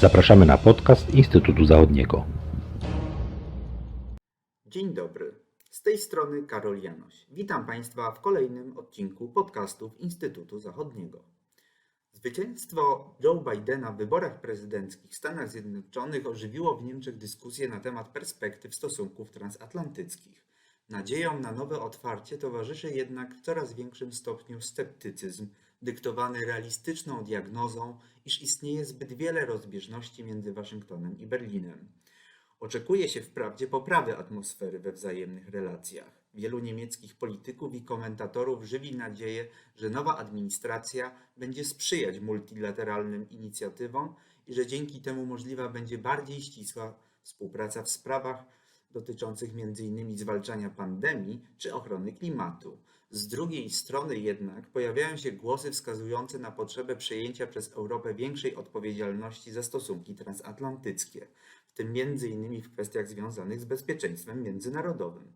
Zapraszamy na podcast Instytutu Zachodniego. Dzień dobry. Z tej strony Karol Janoś. Witam Państwa w kolejnym odcinku podcastów Instytutu Zachodniego. Zwycięstwo Joe Bidena w wyborach prezydenckich w Stanach Zjednoczonych ożywiło w Niemczech dyskusję na temat perspektyw stosunków transatlantyckich. Nadziejom na nowe otwarcie towarzyszy jednak w coraz większym stopniu sceptycyzm, dyktowany realistyczną diagnozą, iż istnieje zbyt wiele rozbieżności między Waszyngtonem i Berlinem. Oczekuje się wprawdzie poprawy atmosfery we wzajemnych relacjach. Wielu niemieckich polityków i komentatorów żywi nadzieję, że nowa administracja będzie sprzyjać multilateralnym inicjatywom i że dzięki temu możliwa będzie bardziej ścisła współpraca w sprawach dotyczących m.in. zwalczania pandemii czy ochrony klimatu. Z drugiej strony jednak pojawiają się głosy wskazujące na potrzebę przejęcia przez Europę większej odpowiedzialności za stosunki transatlantyckie w tym m.in. w kwestiach związanych z bezpieczeństwem międzynarodowym.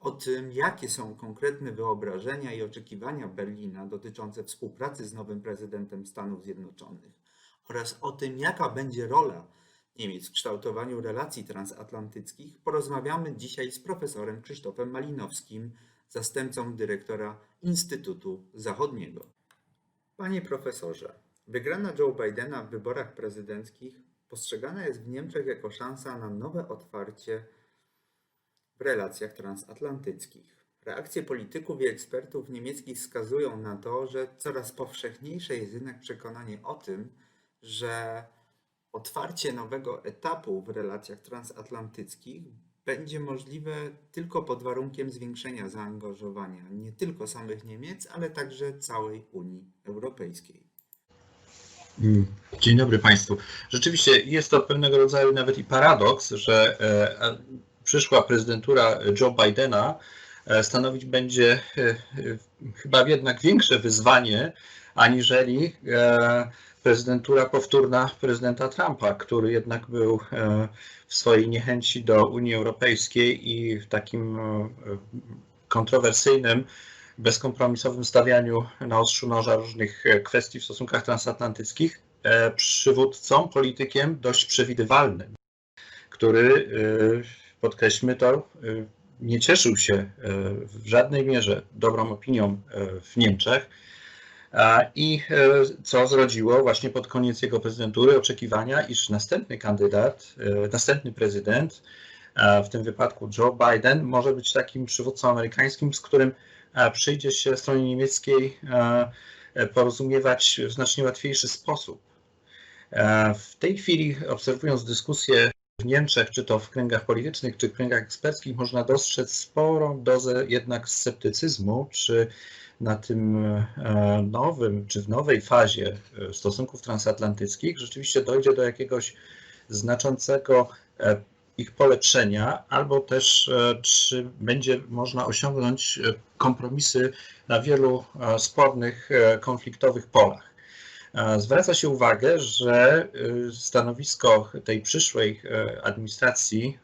O tym, jakie są konkretne wyobrażenia i oczekiwania Berlina dotyczące współpracy z nowym prezydentem Stanów Zjednoczonych oraz o tym, jaka będzie rola Niemiec w kształtowaniu relacji transatlantyckich, porozmawiamy dzisiaj z profesorem Krzysztofem Malinowskim, zastępcą dyrektora Instytutu Zachodniego. Panie profesorze, wygrana Joe Bidena w wyborach prezydenckich postrzegana jest w Niemczech jako szansa na nowe otwarcie w relacjach transatlantyckich. Reakcje polityków i ekspertów niemieckich wskazują na to, że coraz powszechniejsze jest jednak przekonanie o tym, że otwarcie nowego etapu w relacjach transatlantyckich będzie możliwe tylko pod warunkiem zwiększenia zaangażowania nie tylko samych Niemiec, ale także całej Unii Europejskiej. Mm, Dzień dobry Państwu. Rzeczywiście jest to pewnego rodzaju nawet i paradoks, że e, przyszła prezydentura Joe Bidena e, stanowić będzie e, chyba jednak większe wyzwanie aniżeli e, prezydentura powtórna prezydenta Trumpa, który jednak był e, w swojej niechęci do Unii Europejskiej i w takim e, kontrowersyjnym, bezkompromisowym stawianiu na ostrzu noża różnych kwestii w stosunkach transatlantyckich przywódcą, politykiem dość przewidywalnym, który, podkreślmy to, nie cieszył się w żadnej mierze dobrą opinią w Niemczech. I e, co zrodziło właśnie pod koniec jego prezydentury oczekiwania, iż następny kandydat, e, następny prezydent, a w tym wypadku Joe Biden, może być takim przywódcą amerykańskim, z którym e, przyjdzie się stronie niemieckiej e, e, porozumiewać w znacznie łatwiejszy sposób. E, W tej chwili, obserwując dyskusję w Niemczech, czy to w kręgach politycznych, czy w kręgach eksperckich, można dostrzec sporą dozę jednak sceptycyzmu, czy na tym e, nowym, czy w nowej fazie e, stosunków transatlantyckich rzeczywiście dojdzie do jakiegoś znaczącego e, ich polepszenia, albo też czy będzie można osiągnąć kompromisy na wielu spornych, konfliktowych polach. Zwraca się uwagę, że e, stanowisko tej przyszłej e, administracji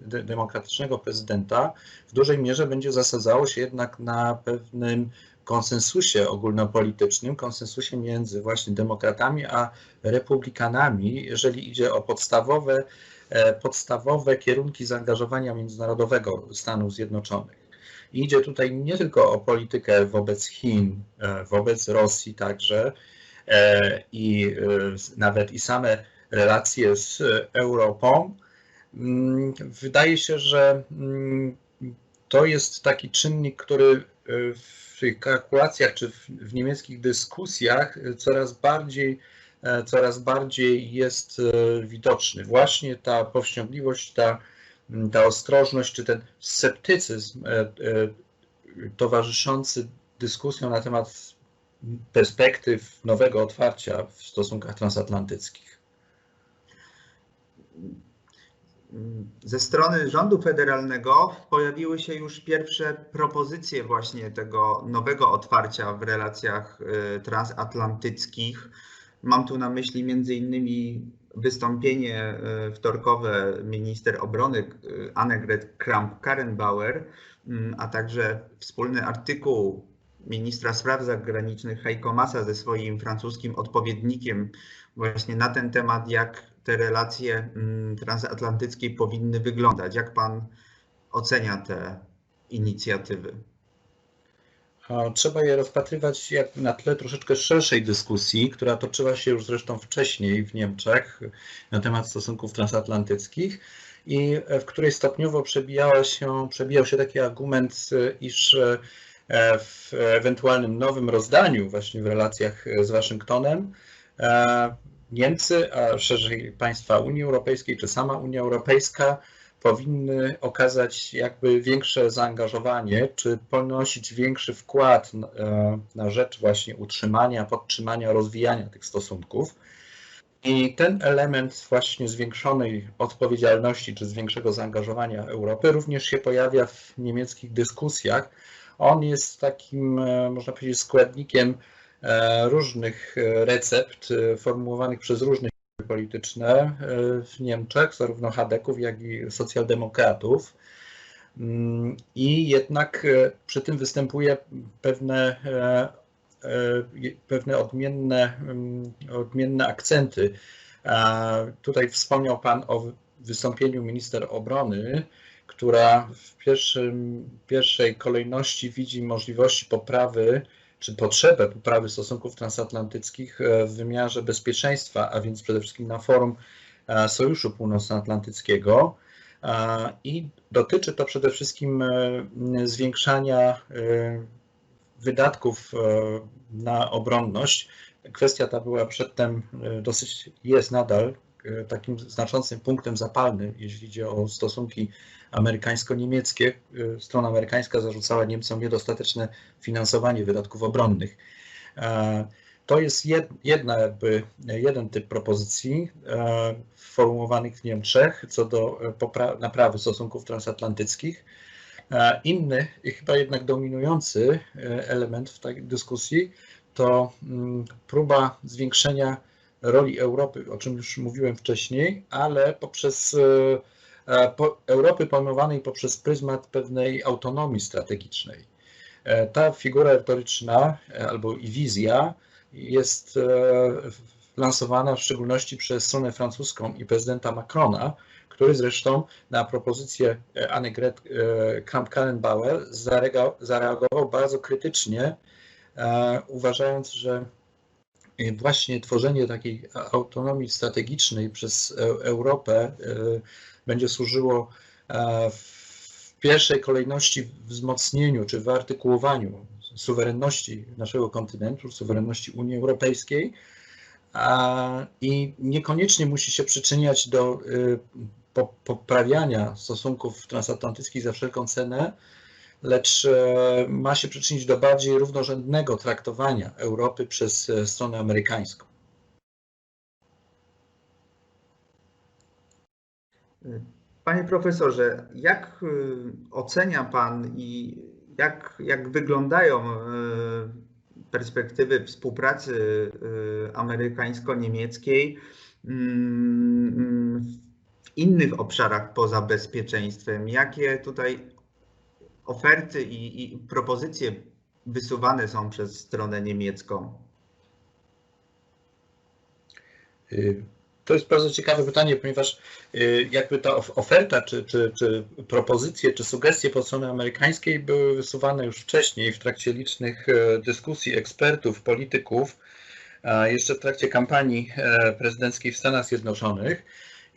de- demokratycznego prezydenta w dużej mierze będzie zasadzało się jednak na pewnym konsensusie ogólnopolitycznym, konsensusie między właśnie demokratami a republikanami, jeżeli idzie o podstawowe, e, podstawowe kierunki zaangażowania międzynarodowego Stanów Zjednoczonych. I idzie tutaj nie tylko o politykę wobec Chin, e, wobec Rosji także, i e, nawet i same relacje z Europą. Mm, Wydaje się, że mm, to jest taki czynnik, który e, w tych kalkulacjach czy w, niemieckich dyskusjach e, coraz bardziej, e, coraz bardziej jest e, widoczny. Właśnie ta powściągliwość, ta, m, ta ostrożność czy ten sceptycyzm e, e, towarzyszący dyskusjom na temat perspektyw nowego otwarcia w stosunkach transatlantyckich. Ze strony rządu federalnego pojawiły się już pierwsze propozycje właśnie tego nowego otwarcia w relacjach y, transatlantyckich. Mam tu na myśli między innymi wystąpienie y, wtorkowe minister obrony y, Annegret Kramp-Karrenbauer, mm, a także wspólny artykuł ministra spraw zagranicznych Heiko Massa ze swoim francuskim odpowiednikiem właśnie na ten temat, jak te relacje mm, transatlantyckie powinny wyglądać. Jak pan ocenia te inicjatywy? Trzeba je rozpatrywać jak na tle troszeczkę szerszej dyskusji, która toczyła się już zresztą wcześniej w Niemczech na temat stosunków transatlantyckich i w której stopniowo przebijała się, przebijał się taki argument, iż w ewentualnym nowym rozdaniu właśnie w relacjach z Waszyngtonem e, Niemcy, a szerzej państwa Unii Europejskiej czy sama Unia Europejska powinny okazać jakby większe zaangażowanie, czy ponosić większy wkład e, na rzecz właśnie utrzymania, podtrzymania, rozwijania tych stosunków. I ten element właśnie zwiększonej odpowiedzialności czy zwiększego zaangażowania Europy również się pojawia w niemieckich dyskusjach. On jest takim, e, można powiedzieć, składnikiem e, różnych recept formułowanych przez różnych polityczne e, w Niemczech, zarówno Hadeków, jak i socjaldemokratów. Mm, I jednak e, przy tym występuje pewne, e, pewne odmienne, mm, odmienne akcenty. Tutaj wspomniał Pan o wystąpieniu minister obrony, która w pierwszym, pierwszej kolejności widzi możliwości poprawy czy potrzebę poprawy stosunków transatlantyckich e, w wymiarze bezpieczeństwa, a więc przede wszystkim na forum e, Sojuszu Północnoatlantyckiego. E, I dotyczy to przede wszystkim zwiększania wydatków na obronność. Kwestia ta była przedtem dosyć, jest nadal takim znaczącym punktem zapalnym, jeśli idzie o stosunki amerykańsko-niemieckie. Y, strona amerykańska zarzucała Niemcom niedostateczne finansowanie wydatków obronnych. E, to jest jedna, jakby, jeden typ propozycji e, formułowanych w Niemczech co do naprawy stosunków transatlantyckich. E, inny i chyba jednak dominujący element w tej dyskusji to mm, próba zwiększenia roli Europy, o czym już mówiłem wcześniej, ale poprzez E, Europy pojmowanej poprzez pryzmat pewnej autonomii strategicznej. E, ta figura retoryczna e, albo i wizja jest lansowana w szczególności przez stronę francuską i prezydenta Macrona, który zresztą na propozycję Annegret Kramp-Karrenbauer zareagował bardzo krytycznie, uważając, że właśnie tworzenie takiej autonomii strategicznej przez Europę będzie służyło e, w pierwszej kolejności wzmocnieniu czy wyartykułowaniu suwerenności naszego kontynentu, suwerenności Unii Europejskiej i niekoniecznie musi się przyczyniać do poprawiania stosunków transatlantyckich za wszelką cenę, lecz e, ma się przyczynić do bardziej równorzędnego traktowania Europy przez e, stronę amerykańską. Panie profesorze, jak y, ocenia Pan i jak, jak wyglądają perspektywy współpracy amerykańsko-niemieckiej mm, w innych obszarach poza bezpieczeństwem? Jakie tutaj oferty i, i propozycje wysuwane są przez stronę niemiecką? To jest bardzo ciekawe pytanie, ponieważ y, jakby ta oferta, czy, czy, czy propozycje, czy sugestie po stronie amerykańskiej były wysuwane już wcześniej w trakcie licznych e, dyskusji ekspertów, polityków, jeszcze w trakcie kampanii e, prezydenckiej w Stanach Zjednoczonych.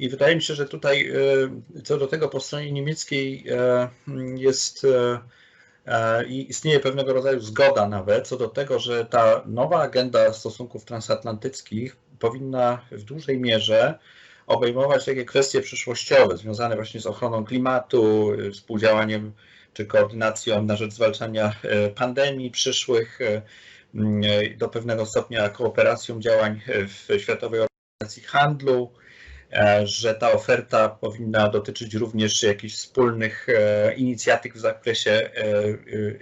I wydaje mi się, że tutaj e, co do tego po stronie niemieckiej jest i istnieje pewnego rodzaju zgoda nawet co do tego, że ta nowa agenda stosunków transatlantyckich powinna w dużej mierze obejmować takie kwestie przyszłościowe, związane właśnie z ochroną klimatu, współdziałaniem czy koordynacją na rzecz zwalczania e, pandemii przyszłych, e, do pewnego stopnia kooperacją działań w Światowej Organizacji Handlu, e, że ta oferta powinna dotyczyć również jakichś wspólnych inicjatyw w zakresie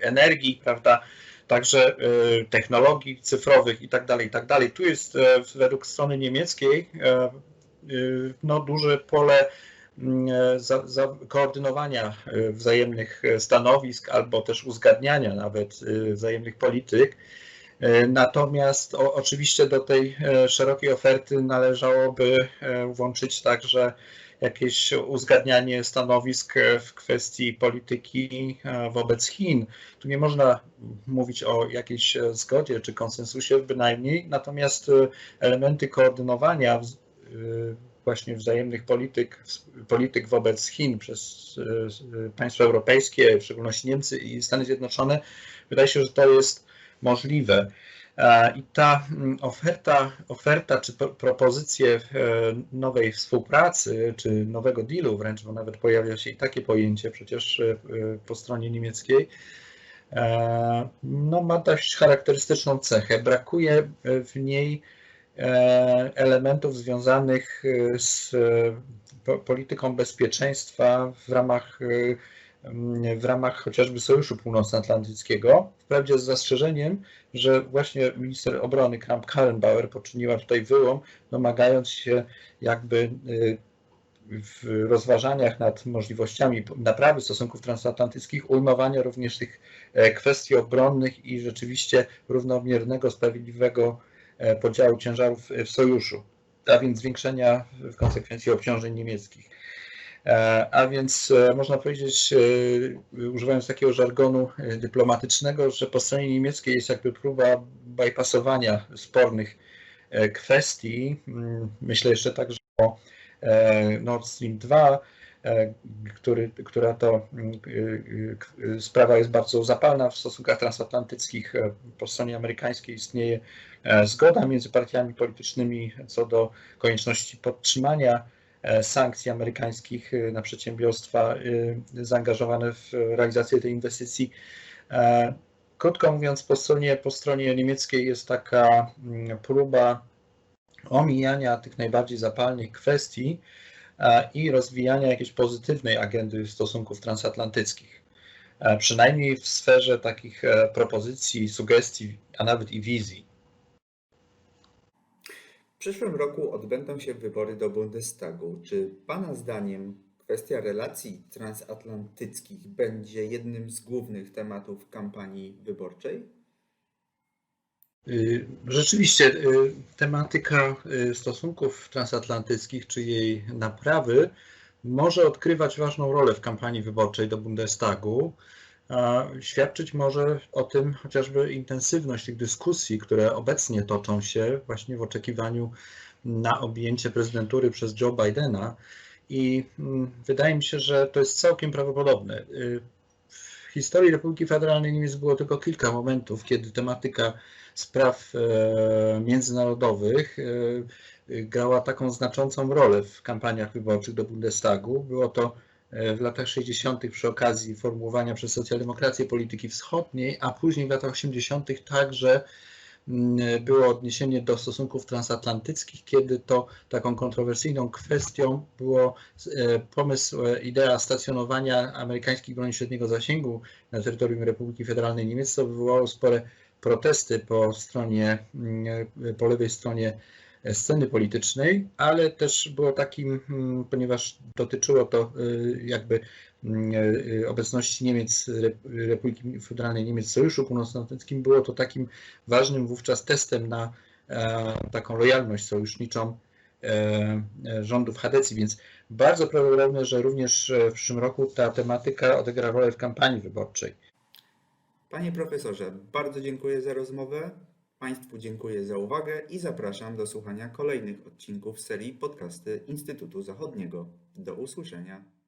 energii, prawda? także e, technologii cyfrowych i tak dalej, i tak dalej. Tu jest e, według strony niemieckiej e, no, duże pole za, za koordynowania e, wzajemnych e, stanowisk albo też uzgadniania nawet e, wzajemnych polityk. E, Natomiast o, oczywiście do tej e, szerokiej oferty należałoby e, włączyć także jakieś uzgadnianie stanowisk w kwestii polityki wobec Chin. Tu nie można mówić o jakiejś zgodzie czy konsensusie bynajmniej, natomiast elementy koordynowania właśnie wzajemnych polityk, polityk wobec Chin przez państwa europejskie, w szczególności Niemcy i Stany Zjednoczone, wydaje się, że to jest możliwe. E, I ta mm, oferta, oferta czy pro- propozycje e, nowej współpracy, czy nowego dealu wręcz, bo nawet pojawia się i takie pojęcie przecież e, po stronie niemieckiej, no ma dość charakterystyczną cechę. Brakuje w niej elementów związanych z po- polityką bezpieczeństwa w ramach w ramach chociażby Sojuszu Północnoatlantyckiego. Wprawdzie z zastrzeżeniem, że właśnie minister obrony Kramp-Karrenbauer poczyniła tutaj wyłom, domagając się jakby y, w rozważaniach nad możliwościami naprawy stosunków transatlantyckich ujmowania również tych e, kwestii obronnych i rzeczywiście równomiernego, sprawiedliwego e, podziału ciężarów w sojuszu, a więc zwiększenia w konsekwencji obciążeń niemieckich. E, A więc e, można powiedzieć, e, używając takiego żargonu dyplomatycznego, że po stronie niemieckiej jest jakby próba bypassowania spornych kwestii. Mm, Myślę jeszcze także o Nord Stream 2, e, który, która to mm, sprawa jest bardzo zapalna w stosunkach transatlantyckich. Po stronie amerykańskiej istnieje zgoda między partiami politycznymi co do konieczności podtrzymania sankcji amerykańskich e, na przedsiębiorstwa e, zaangażowane w realizację tej inwestycji. E, Krótko mówiąc, po stronie, po stronie niemieckiej jest taka mm, próba omijania tych najbardziej zapalnych kwestii e, i rozwijania jakiejś pozytywnej agendy stosunków transatlantyckich. E, Przynajmniej w sferze takich e, propozycji, sugestii, a nawet i wizji. W przyszłym roku odbędą się wybory do Bundestagu. Czy Pana zdaniem kwestia relacji transatlantyckich będzie jednym z głównych tematów kampanii wyborczej? Y, Rzeczywiście y, tematyka y, stosunków transatlantyckich czy jej naprawy może odgrywać ważną rolę w kampanii wyborczej do Bundestagu. Świadczyć może o tym chociażby intensywność tych dyskusji, które obecnie toczą się właśnie w oczekiwaniu na objęcie prezydentury przez Joe Bidena. I mm, wydaje mi się, że to jest całkiem prawdopodobne. Y, W historii Republiki Federalnej Niemiec było tylko kilka momentów, kiedy tematyka spraw e, międzynarodowych e, grała taką znaczącą rolę w kampaniach wyborczych do Bundestagu. Było to w latach 60. przy okazji formułowania przez socjaldemokrację polityki wschodniej, a później w latach 80. także mm, było odniesienie do stosunków transatlantyckich, kiedy to taką kontrowersyjną kwestią było e, pomysł, e, idea stacjonowania amerykańskich broni średniego zasięgu na terytorium Republiki Federalnej Niemiec, co wywołało spore protesty po stronie, mm, po lewej stronie sceny politycznej, ale też było takim, mm, ponieważ dotyczyło to y, jakby mm, y, obecności Niemiec, Rep- Republiki Federalnej Niemiec w Sojuszu Północnoatlantyckim, było to takim ważnym wówczas testem na e, taką lojalność sojuszniczą e, e, rządów Hadecji, więc bardzo prawdopodobne, że również w przyszłym roku ta tematyka odegra rolę w kampanii wyborczej. Panie profesorze, bardzo dziękuję za rozmowę. Państwu dziękuję za uwagę i zapraszam do słuchania kolejnych odcinków serii podcasty Instytutu Zachodniego. Do usłyszenia.